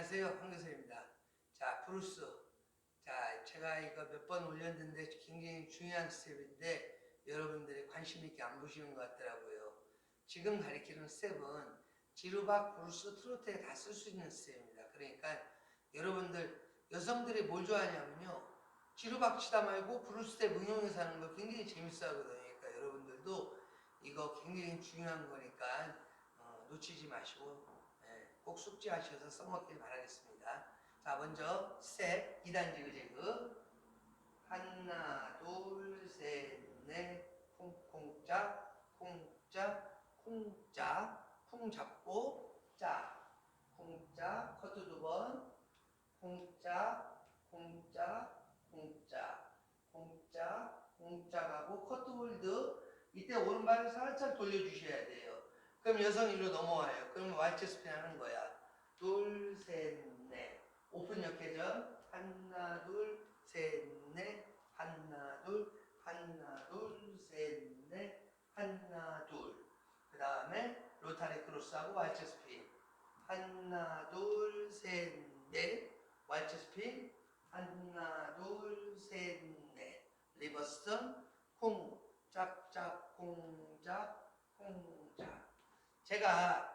안녕하세요. 황교선입니다. 자, 브루스. 자, 제가 이거 몇 번 올렸는데 굉장히 중요한 스텝인데 여러분들이 관심 있게 안 보시는 것 같더라고요. 지금 가리키는 스텝은 지루박, 브루스, 트로트에 다 쓸 수 있는 스텝입니다. 그러니까 여러분들 여성들이 뭘 좋아하냐면요. 지루박 치다 말고 브루스 스텝 응용해서 하는 거 굉장히 재밌어 하거든요. 그러니까 여러분들도 이거 굉장히 중요한 거니까 어, 놓치지 마시고 예, 꼭 숙지하셔서 써먹길 바라겠습니다. 자, 먼저 스텝 2단 지그재그 하나, 둘, 셋, 넷, 콩콩짝, 콩짝, 콩짝, 쿵 잡고 짝, 콩짝, 커트 두 번, 콩짝, 콩짝, 콩짝, 콩짝, 콩짝하고 커트 홀드 이때 오른발을 살짝 돌려주셔야 돼요. 그럼 여성 일로 넘어와요. 그럼 왈츠 스핀 하는 거야. 둘, 셋, 넷. 오픈 역회전. 하나, 둘, 셋, 넷. 하나, 둘, 하나, 둘, 셋, 넷. 하나, 둘. 그 다음에 로타리 크로스하고 왈츠 스핀. 하나, 둘, 셋, 넷. 왈츠 스핀. 하나, 둘, 셋, 넷. 리버스턴. 콩, 짝짝, 콩짝, 콩짝. 제가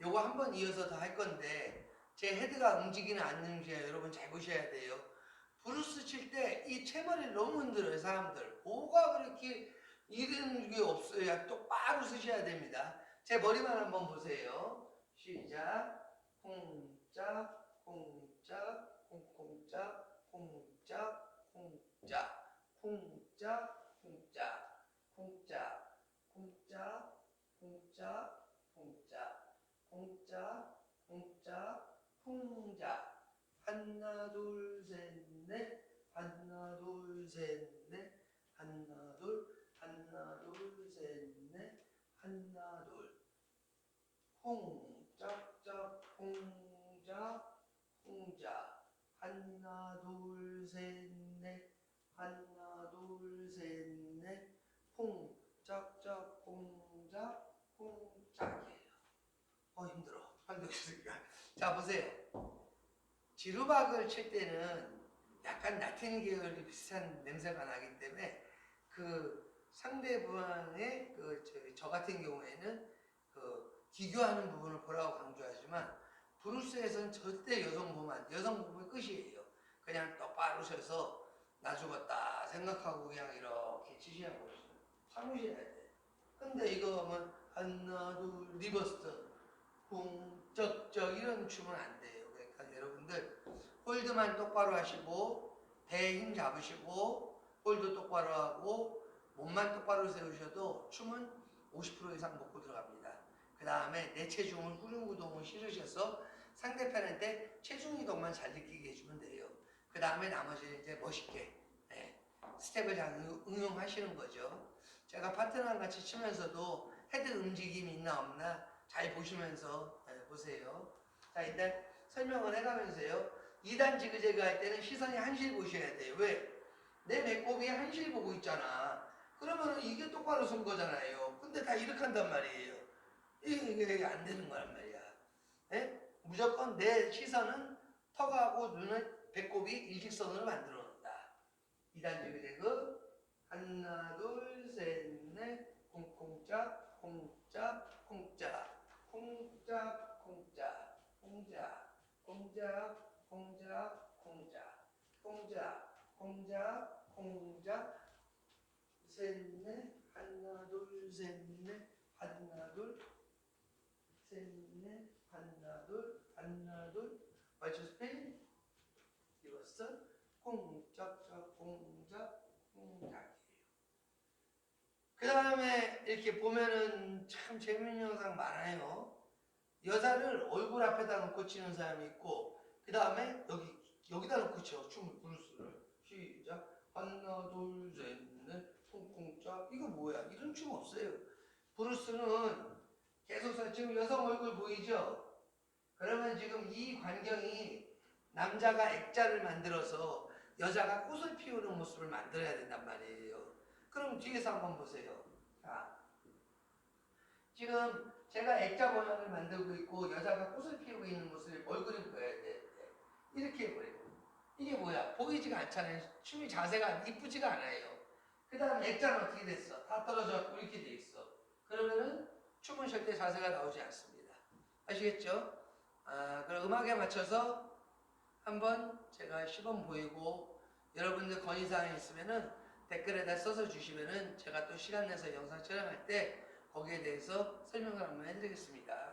요거 한 번 이어서 더 할 건데 제 헤드가 움직이는 안 움직여요. 여러분 잘 보셔야 돼요. 브루스 칠 때이 채머리 너무 흔들어요. 사람들. 뭐가 그렇게 이런 게 없어요. 똑바로 쓰셔야 됩니다. 제 머리만 한번 보세요. 시작. 콩짝, 콩짝, 콩콩짝, 콩짝, 콩짝, 콩짝, 콩짝, 콩짝, 콩짝, 콩짝. 콩짝, 콩짝, 콩짝. 하나, 둘, 셋, 넷. 하나, 둘, 셋, 넷. 하나, 둘, 하나, 둘, 셋, 넷. 하나, 둘. 콩짝짝, 콩짝, 콩짝. 하나, 둘, 셋, 넷. 하나, 둘, 셋, 넷. 콩짝짝, 콩짝, 콩짝이에요. 어, 자, 보세요. 지루박을 칠 때는 약간 나틴 계열이 비슷한 냄새가 나기 때문에 그 상대방의 그 저, 저 같은 경우에는 그 기교하는 부분을 보라고 강조하지만 브루스에서는 절대 여성 보면 여성 보면 끝이에요. 그냥 똑바로 서서 나 죽었다 생각하고 그냥 이렇게 참으셔야 돼. 근데 이거 뭐 하나 둘 리버스트 쿵 쩍쩍 이런 춤은 안 돼요. 그러니까 여러분들 홀드만 똑바로 하시고 배에 힘 잡으시고 홀드 똑바로 하고 몸만 똑바로 세우셔도 춤은 50% 이상 먹고 들어갑니다. 그 다음에 내 체중을 후륜구동을 실으셔서 상대편한테 체중 이동만 잘 느끼게 해주면 돼요. 그 다음에 나머지는 이제 멋있게 네, 스텝을 잘 응- 응용하시는 거죠. 제가 파트너랑 같이 치면서도 헤드 움직임이 있나 없나 잘 보시면서 네, 보세요. 자 일단 설명을 해가면서요. 2단 지그재그 할 때는 시선이 한실 보셔야 돼요. 왜? 내 배꼽이 한실 보고 있잖아. 그러면 이게 똑바로 선 거잖아요. 근데 다 이렇게 한단 말이에요. 이게, 이게 안 되는 거란 말이야. 예? 무조건 내 시선은 턱하고 눈을 배꼽이 일직선으로 만들어 놓는다. 2단 지그재그 하나 둘 셋 넷 콩콩짝 콩짝 콩짝 콩짝 콩짝 콩짝 콩짝 콩짝 콩짝 콩짝 콩짝 콩짝 셋넷 하나 둘셋넷 하나 둘셋넷 하나 둘 하나 둘. 맞춰 스페인 이것은 콩짝짝 콩짝 콩짝이에요. 그 다음에 이렇게 보면은 참 재밌는 영상 많아요. 여자를 얼굴 앞에다 놓고 치는 사람이 있고 그 다음에 여기 여기다 놓고 쳐 춤을 브루스를 시작 하나 둘 셋넷 콩콩짝 이거 뭐야 이런 춤 없어요. 브루스는 계속 지금 여성 얼굴 보이죠? 그러면 지금 이 광경이 남자가 액자를 만들어서 여자가 꽃을 피우는 모습을 만들어야 된단 말이에요. 그럼 뒤에서 한번 보세요. 자, 지금 제가 액자 모양을 만들고 있고 여자가 꽃을 피우고 있는 모습이 얼굴이 보여야 돼. 이렇게 해버려요. 이게 뭐야? 보이지가 않잖아요. 춤이 자세가 이쁘지가 않아요. 그 다음 액자는 어떻게 됐어? 다 떨어져갖고 이렇게 돼 있어. 그러면은 춤은 절대 자세가 나오지 않습니다. 아시겠죠? 아, 그럼 음악에 맞춰서 한번 제가 시범 보이고 여러분들 건의사항이 있으면은 댓글에다 써서 주시면은 제가 또 시간 내서 영상 촬영할 때 거기에 대해서 설명을 한번 해드리겠습니다.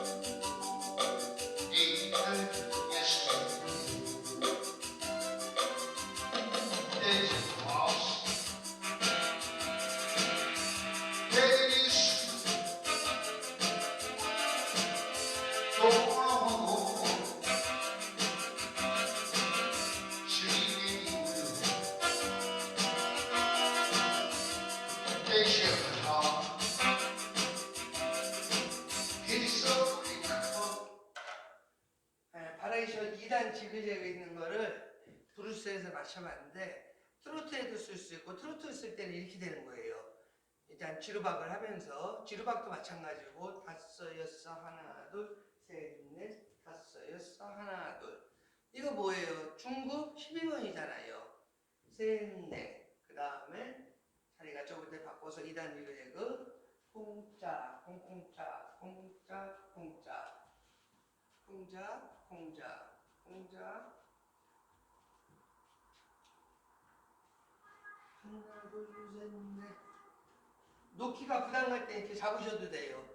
수 있고 트로트 쓸 때는 이렇게 되는 거예요. 일단 지루박을 하면서 지루박도 마찬가지고 다섯 여섯 하나 둘셋넷 다섯 여섯 하나 둘 이거 뭐예요? 중급 12번이잖아요. 셋넷 그 다음에 자리가 적을 때 바꿔서 2단 지그재그 콩짜 콩콩짜 콩짜 콩짜 콩자, 콩자, 콩자. 하나, 둘, 셋, 넷. 놓기가 부담갈 때 이렇게 잡으셔도 돼요.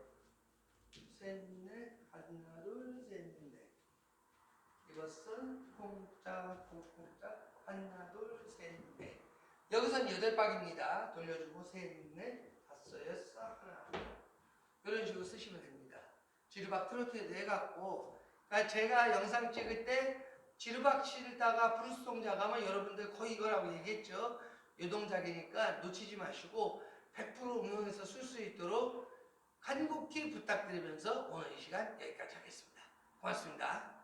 셋, 넷, 하나, 둘, 셋, 넷. 이것은 콩자, 콩콩자, 하나, 둘, 셋, 넷. 여기서는 여덟 박입니다. 돌려주고 셋, 넷, 다섯, 여섯, 하나. 이런 식으로 쓰시면 됩니다. 지루박 트로트에도 해갖고 그러니까 제가 영상 찍을 때 지루박 치다가 브루스 동작 하면 여러분들 거의 이거라고 얘기했죠. 요 동작이니까 놓치지 마시고 100% 응용해서 쓸 수 있도록 간곡히 부탁드리면서 오늘 이 시간 여기까지 하겠습니다. 고맙습니다.